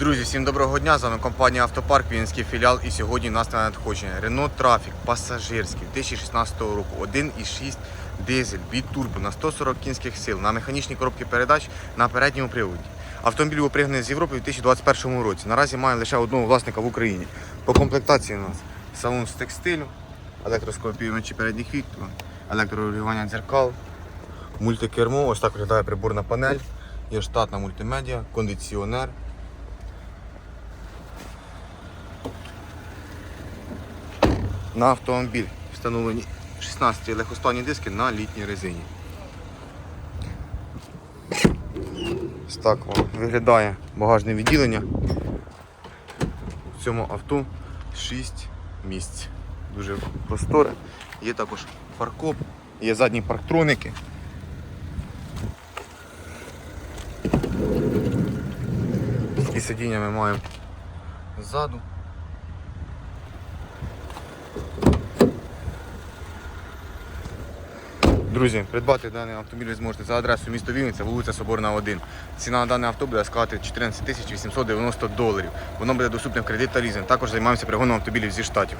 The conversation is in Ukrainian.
Друзі, всім доброго дня! З вами компанія Автопарк, Вінський філіал. І сьогодні у нас на надходження Renault Trafic пасажирський 2016 року, 1,6 дизель, бітурбо на 140 кінських сил, на механічній коробці передач на передньому приводі. Автомобіль був пригнаний з Європи у 2021 році. Наразі має лише одного власника в Україні. По комплектації у нас салон з текстилю, електроскопіювачі передніх вікон, електрорегулювання дзеркал, мультикермо, ось так виглядає приборна панель, є штатна мультимедіа, кондиціонер. На автомобіль встановлені 16 легкосплавні диски на літній резині. Ось так виглядає багажне відділення. В цьому авто 6 місць. Дуже просторе. Є також фаркоп, є задні парктроники. Такі сидіння ми маємо ззаду. Друзі, придбати даний автомобіль ви зможете за адресою місто Вінниця, вулиця Соборна 1. Ціна на даний авто буде складати 14 890 доларів. Воно буде доступне в кредит та лізинг. Також займаємося пригоном автомобілів зі штатів.